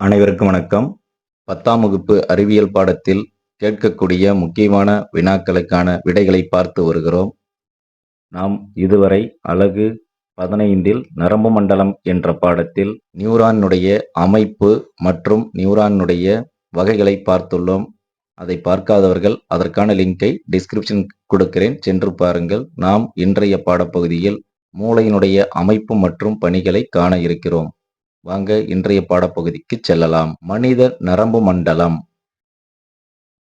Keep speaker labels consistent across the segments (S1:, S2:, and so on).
S1: அனைவருக்கும் வணக்கம். பத்தாம் வகுப்பு அறிவியல் பாடத்தில் கேட்கக்கூடிய முக்கியமான வினாக்களுக்கான விடைகளை பார்த்து வருகிறோம். நாம் இதுவரை அழகு பதினைந்தில் நரம்பு மண்டலம் என்ற பாடத்தில் நியூரானுடைய அமைப்பு மற்றும் நியூரானுடைய வகைகளை பார்த்துள்ளோம். அதை பார்க்காதவர்கள் அதற்கான லிங்கை டிஸ்கிரிப்ஷன் கொடுக்கிறேன். சென்று பாருங்கள். நாம் இன்றைய பாடப்பகுதியில் மூளையினுடைய அமைப்பு மற்றும் பணிகளை காண இருக்கிறோம். வாங்க இன்றைய பாடப்பகுதிக்கு செல்லலாம். மனித நரம்பு மண்டலம்.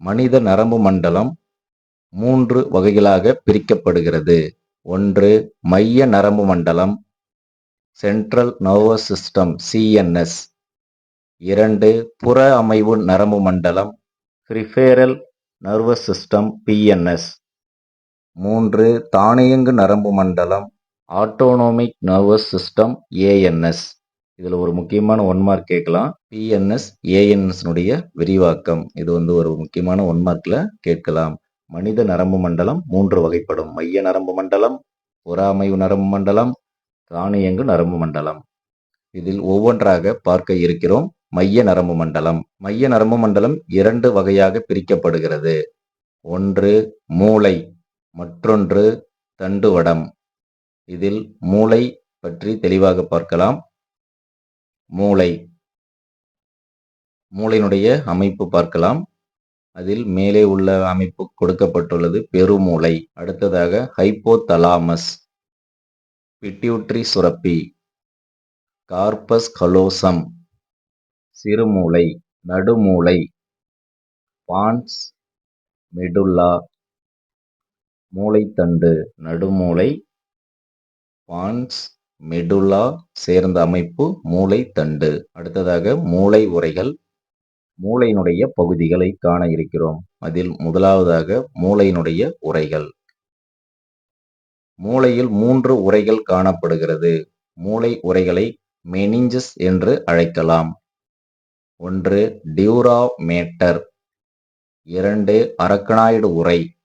S1: மனித நரம்பு மண்டலம் மூன்று வகைகளாக பிரிக்கப்படுகிறது. ஒன்று மைய நரம்பு மண்டலம். சென்ட்ரல் நர்வஸ் சிஸ்டம் சிஎன்எஸ் இரண்டு புற அமைவு நரம்பு மண்டலம். ப்ரிஃபேரல் நர்வஸ் சிஸ்டம் பிஎன்எஸ் மூன்று தானியங்கு நரம்பு மண்டலம். ஆட்டோனோமிக் நர்வஸ் சிஸ்டம் ஏஎன்எஸ் இதில் ஒரு முக்கியமான ஒன் மார்க் கேட்கலாம். பிஎன்எஸ் ஏஎன்எஸ்னுடைய விரிவாக்கம். இது வந்து ஒரு முக்கியமான ஒன் மார்க்கில் கேட்கலாம். மனித நரம்பு மண்டலம் மூன்று வகைப்படும். மைய நரம்பு மண்டலம் புறாமைவு நரம்பு மண்டலம் தானியங்கு நரம்பு மண்டலம். இதில் ஒவ்வொன்றாக பார்க்க இருக்கிறோம். மைய நரம்பு மண்டலம். மைய நரம்பு மண்டலம் இரண்டு வகையாக பிரிக்கப்படுகிறது. ஒன்று மூளை. மற்றொன்று தண்டுவடம். இதில் மூளை பற்றி தெளிவாக பார்க்கலாம். மூளை. மூளையினுடைய அமைப்பு பார்க்கலாம். அதில் மேலே உள்ள அமைப்பு கொடுக்கப்பட்டுள்ளது. பெருமூளை. அடுத்ததாக ஹைப்போதலாமஸ். பிட்யூட்ரி சுரப்பி. Corpus callosum. சிறுமூளை. நடுமூளை. Pons medulla. மூளைத்தண்டு. நடுமூளை. பான்ஸ் மெடுல்லா சேர்ந்த அமைப்பு மூளை தண்டு. அடுத்ததாக மூளை உரைகள். மூளையினுடைய பகுதிகளை காண இருக்கிறோம். அதில் முதலாவதாக மூளையினுடைய உரைகள். மூளையில் மூன்று உரைகள் காணப்படுகிறது. மூளை உரைகளை மெனிஞ்சஸ் என்று அழைக்கலாம். ஒன்று டியூராமேட்டர். இரண்டு அரக்கனாய்டு உரை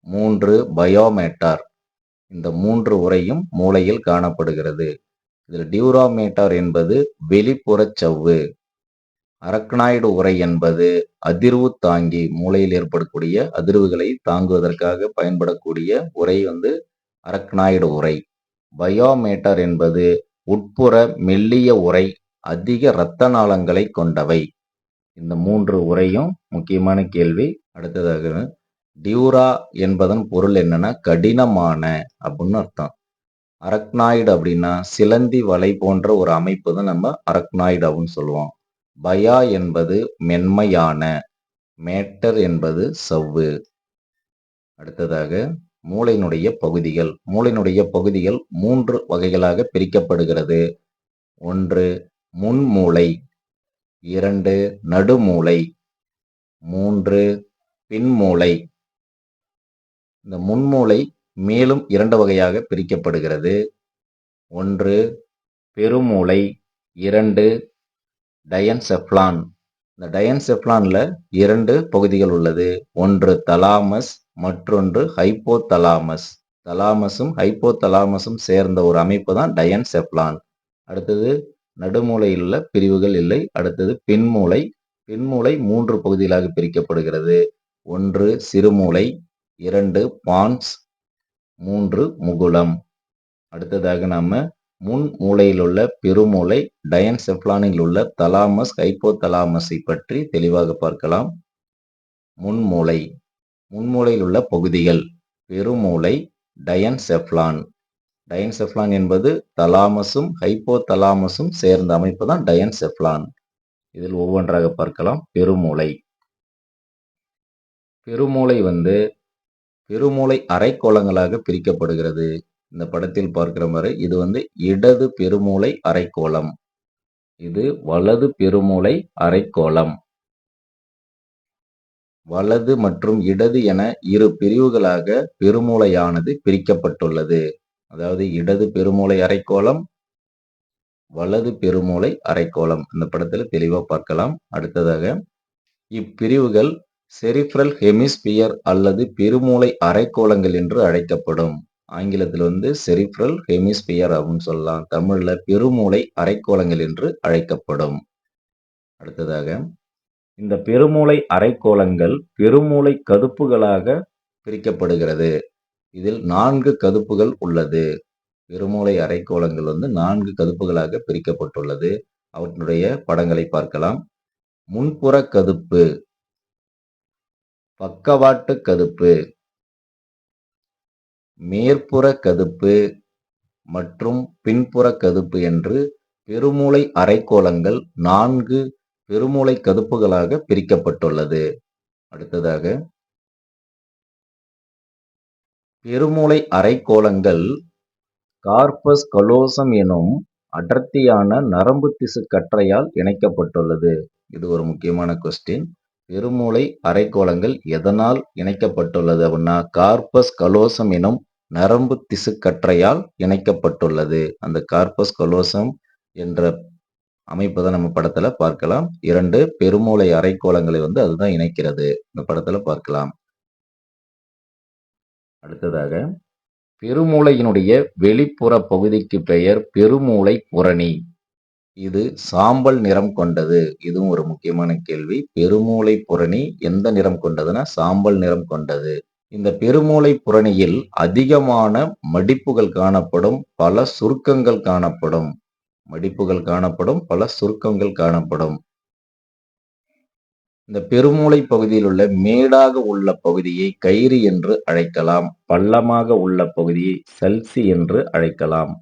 S1: மூன்று பயோமேட்டார். இந்த மூன்று உரையும் மூளையில் காணப்படுகிறது. இதில் டியூராமேட்டார் என்பது வெளிப்புற சவ்வு. அரக்னாய்டு உரை என்பது அதிர்வு தாங்கி மூளையில் ஏற்படக்கூடிய அதிர்வுகளை தாங்குவதற்காக பயன்படக்கூடிய உரை வந்து அரக்னாய்டு உரை. பயோமேட்டர் என்பது உட்புற மெல்லிய உரை அதிக இரத்த நாளங்களை கொண்டவை. இந்த மூன்று உரையும் முக்கியமான கேள்வி. அடுத்ததாக டியூரா என்பதன் பொருள் என்னன்னா கடினமான அப்படின்னு அர்த்தம். அரக்னாய்டு அப்படின்னா சிலந்தி வலை போன்ற ஒரு அமைப்பு தான் நம்ம அரக்னாய்டு அப்படின்னு சொல்லுவோம். பயா என்பது மென்மையான மேட்டர் என்பது சவ்வு. அடுத்ததாக மூளையினுடைய பகுதிகள். மூளையினுடைய பகுதிகள் மூன்று வகைகளாக பிரிக்கப்படுகிறது. ஒன்று முன்மூளை. இரண்டு நடுமூளை. மூன்று பின்மூளை. இந்த முன்மூளை மேலும் இரண்டு வகையாக பிரிக்கப்படுகிறது. ஒன்று பெருமூளை. இரண்டு டயன்செப்லான் இந்த டயன்செப்லான்ல இரண்டு பகுதிகள் உள்ளது. ஒன்று தலாமஸ் மற்றொன்று ஹைப்போதலாமஸ் தலாமஸும் ஹைப்போதலாமஸும் சேர்ந்த ஒரு அமைப்பு தான் டயன்செப்லான் அடுத்தது நடுமூளையில் உள்ள பிரிவுகள் இல்லை. அடுத்தது பின்மூளை. பின்மூளை மூன்று பகுதிகளாக பிரிக்கப்படுகிறது. ஒன்று சிறுமூளை. இரண்டு பான்ஸ் மூன்று முகுளம். அடுத்ததாக நாம முன் மூளையில் உள்ள பெருமூளை டயன்செப்லானில் உள்ள தலாமஸ் ஹைப்போதலாமஸை பற்றி தெளிவாக பார்க்கலாம். முன்மூளை முன்மூளையில் உள்ள பகுதிகள். பெருமூளை டயன்செப்லான் டயன்செப்லான் என்பது தலாமஸும் ஹைப்போதலாமஸும் சேர்ந்த அமைப்பு தான் டயன்செப்லான் இதில் ஒவ்வொன்றாக பார்க்கலாம். பெருமூளை. பெருமூளை வந்து பெருமூளை அரைக்கோளங்களாக பிரிக்கப்படுகிறது. இந்த படத்தில் பார்க்கிற மாதிரி இது வந்து இடது பெருமூளை அரைக்கோளம். இது வலது பெருமூளை அரைக்கோளம். வலது மற்றும் இடது என இரு பிரிவுகளாக பெருமூளையானது பிரிக்கப்பட்டுள்ளது. அதாவது இடது பெருமூளை அரைக்கோளம் வலது பெருமூளை அரைக்கோளம். இந்த படத்தில் தெளிவாக பார்க்கலாம். அடுத்ததாக இப்பிரிவுகள் செரிப்ரல் ஹெமிஸ்பியர் அல்லது பெருமூளை அரைக்கோளங்கள் என்று அழைக்கப்படும். ஆங்கிலத்தில் வந்து செரிப்ரல் ஹெமிஸ்பியர் அப்படின்னு சொல்லலாம். தமிழில் பெருமூளை அரைக்கோளங்கள் என்று அழைக்கப்படும். அடுத்ததாக இந்த பெருமூளை அரைக்கோளங்கள் பெருமூளை கதுப்புகளாக பிரிக்கப்படுகிறது. இதில் நான்கு கதுப்புகள் உள்ளது. பெருமூளை அரைக்கோளங்கள் வந்து நான்கு கதுப்புகளாக பிரிக்கப்பட்டுள்ளது. அவற்றினுடைய படங்களை பார்க்கலாம். முன்புற கதுப்பு. பக்கவாட்டு கதுப்பு மேற்புற கதுப்பு மற்றும் பின்புற கதுப்பு என்று பெருமூளை அரைக்கோளங்கள் நான்கு பெருமூளை கதுப்புகளாக பிரிக்கப்பட்டுள்ளது. அடுத்ததாக பெருமூளை அரைக்கோளங்கள் கார்பஸ் கலோசம் எனும் அடர்த்தியான நரம்பு திசு கற்றையால் இணைக்கப்பட்டுள்ளது. இது ஒரு முக்கியமான கொஸ்டின் பெருமூளை அரைக்கோளங்கள் எதனால் இணைக்கப்பட்டுள்ளது அப்படின்னா கார்பஸ் கலோசம் எனும் நரம்பு திசு கற்றையால் இணைக்கப்பட்டுள்ளது. அந்த கார்பஸ் கலோசம் என்ற அமைப்பு தான் நம்ம படத்துல பார்க்கலாம். இரண்டு பெருமூளை அரைக்கோளங்களை வந்து அதுதான் இணைக்கிறது. இந்த படத்துல பார்க்கலாம். அடுத்ததாக பெருமூளையினுடைய வெளிப்புற பகுதிக்கு பெயர் பெருமூளை புரணி. இது சாம்பல் நிறம் கொண்டது? இதுவும் ஒரு முக்கியமான கேள்வி. பெருமூளை புரணி எந்த நிறம் கொண்டதுன்னா சாம்பல் நிறம் கொண்டது. இந்த பெருமூளை புரணியில் அதிகமான மடிப்புகள் காணப்படும் பல சுருக்கங்கள் காணப்படும். மடிப்புகள் காணப்படும் பல சுருக்கங்கள் காணப்படும். இந்த பெருமூளை பகுதியில் உள்ள மேடாக உள்ள பகுதியை கயிறு என்று அழைக்கலாம் பள்ளமாக உள்ள பகுதியை சல்சி என்று அழைக்கலாம்.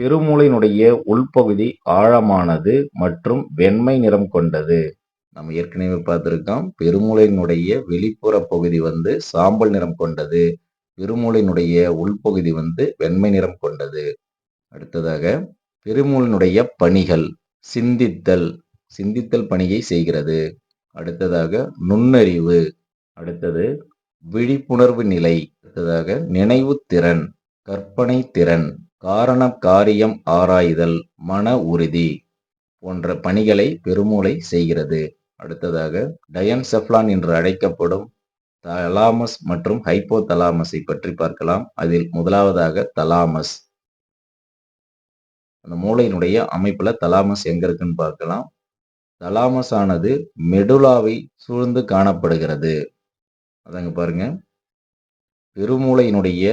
S1: பெருமூளையினுடைய உள்பகுதி ஆழமானது மற்றும் வெண்மை நிறம் கொண்டது. நம்ம ஏற்கனவே பார்த்துருக்கோம் பெருமூளையினுடைய வெளிப்புற பகுதி வந்து சாம்பல் நிறம் கொண்டது. பெருமூளையினுடைய உள்பகுதி வந்து வெண்மை நிறம் கொண்டது. அடுத்ததாக பெருமூளினுடைய பணிகள் சிந்தித்தல் சிந்தித்தல் பணியை செய்கிறது. அடுத்ததாக நுண்ணறிவு அடுத்தது விழிப்புணர்வு நிலை. அடுத்ததாக நினைவு திறன் கற்பனை திறன் காரண காரியம் ஆராய்தல் மன உறுதி போன்ற பணிகளை பெருமூளை செய்கிறது. அடுத்ததாக டயன்செப்லான் என்று அழைக்கப்படும் தலாமஸ் மற்றும் ஹைப்போ தலாமஸை பற்றி பார்க்கலாம். அதில் முதலாவதாக தலாமஸ். அந்த மூளையினுடைய அமைப்புல தலாமஸ் எங்க இருக்குன்னு பார்க்கலாம். தலாமஸ் ஆனது மெடுலாவை சூழ்ந்து காணப்படுகிறது. அதங்க பாருங்க. பெருமூளையினுடைய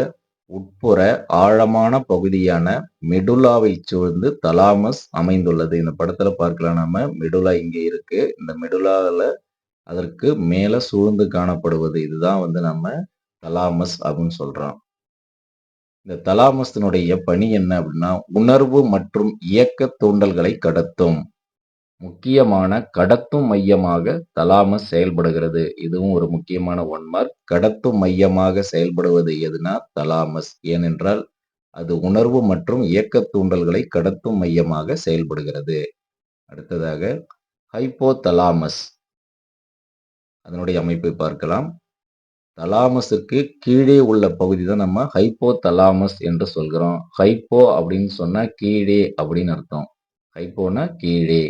S1: உட்புற ஆழமான பகுதியான மெடுலாவை சூழ்ந்து தலாமஸ் அமைந்துள்ளது. இந்த படத்துல பார்க்கலாம் நாம. மெடுலா இங்கே இருக்கு. இந்த மெடுலாவில் அதற்கு மேல சூழ்ந்து காணப்படுவது இதுதான் வந்து நம்ம தலாமஸ் அப்படின்னு சொல்றோம். இந்த தலாமஸ்தினுடைய பணி என்ன அப்படின்னா உணர்வு மற்றும் இயக்க தூண்டல்களை கடத்தும். முக்கியமான கடத்தும் மையமாக தலாமஸ் செயல்படுகிறது. இதுவும் ஒரு முக்கியமான ஒன் மார்க் கடத்தும் மையமாக செயல்படுவது எதுனா தலாமஸ். ஏனென்றால் அது உணர்வு மற்றும் இயக்க தூண்டல்களை கடத்தும் மையமாக செயல்படுகிறது. அடுத்ததாக ஹைப்போ தலாமஸ் அதனுடைய அமைப்பை பார்க்கலாம். தலாமஸுக்கு கீழே உள்ள பகுதி தான் நம்ம ஹைப்போ தலாமஸ் என்று சொல்கிறோம். ஹைப்போ அப்படின்னு சொன்னா கீழே அப்படின்னு அர்த்தம். ஹைப்போனா கீழே.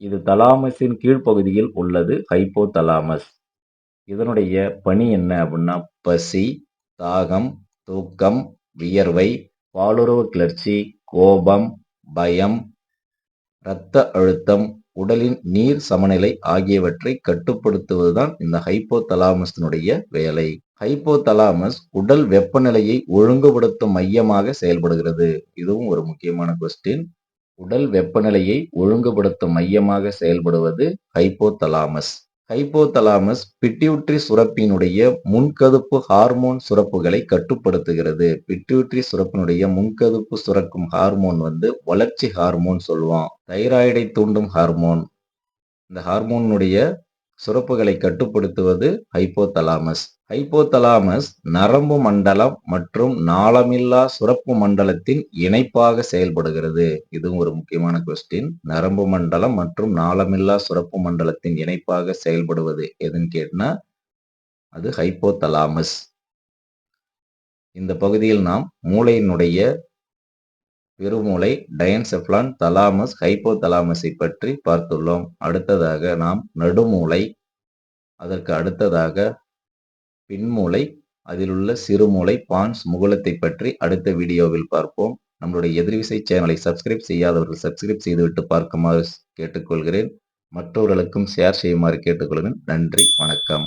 S1: இது தலாமஸின் கீழ்ப்பகுதியில் உள்ளது ஹைப்போ தலாமஸ் இதனுடைய பணி என்ன அப்படின்னா பசி தாகம் தூக்கம் வியர்வை பாலுறவு கிளர்ச்சி கோபம் பயம் இரத்த அழுத்தம் உடலின் நீர் சமநிலை ஆகியவற்றை கட்டுப்படுத்துவதுதான் இந்த ஹைப்போ தலாமஸினுடைய வேலை. ஹைப்போ தலாமஸ் உடல் வெப்பநிலையை ஒழுங்குபடுத்தும் மையமாக செயல்படுகிறது. இதுவும் ஒரு முக்கியமான கொஸ்டின் உடல் வெப்பநிலையை ஒழுங்குபடுத்தும் மையமாக செயல்படுவது ஹைப்போதலாமஸ் ஹைப்போதலாமஸ் பிட்யூட்ரி சுரப்பினுடைய முன்கதுப்பு ஹார்மோன் சுரப்புகளை கட்டுப்படுத்துகிறது. பிட்யூட்ரி சுரப்பினுடைய முன்கதுப்பு சுரக்கும் ஹார்மோன் வந்து வளர்ச்சி ஹார்மோன் சொல்லுவோம் தைராய்டை தூண்டும் ஹார்மோன் இந்த ஹார்மோனுடைய சுரப்புகளை கட்டுப்படுத்துவது ஹைப்போதலாமஸ் ஹைப்போதலாமஸ் நரம்பு மண்டலம் மற்றும் நாளமில்லா சுரப்பு மண்டலத்தின் இணைப்பாக செயல்படுகிறது. இதுவும் ஒரு முக்கியமான கொஸ்டின் நரம்பு மண்டலம் மற்றும் நாளமில்லா சுரப்பு மண்டலத்தின் இணைப்பாக செயல்படுவது எதுன்னு கேட்டினா அது ஹைப்போதலாமஸ் இந்த பகுதியில் நாம் மூளையினுடைய பெருமூளை டயன்செப்லான் தலாமஸ் ஹைப்போதலாமஸை பற்றி பார்த்துள்ளோம். அடுத்ததாக நாம் நடுமூளை அதற்கு அடுத்ததாக பின்மூளை அதிலுள்ள சிறுமூளை பான்ஸ் முகுலத்தை பற்றி அடுத்த வீடியோவில் பார்ப்போம். நம்மளுடைய எதிர்விசை சேனலை சப்ஸ்கிரைப் செய்யாதவர்கள் சப்ஸ்கிரைப் செய்துவிட்டு பார்க்குமாறு கேட்டுக்கொள்கிறேன். மற்றவர்களுக்கும் ஷேர் செய்யுமாறு கேட்டுக்கொள்கிறேன். நன்றி வணக்கம்.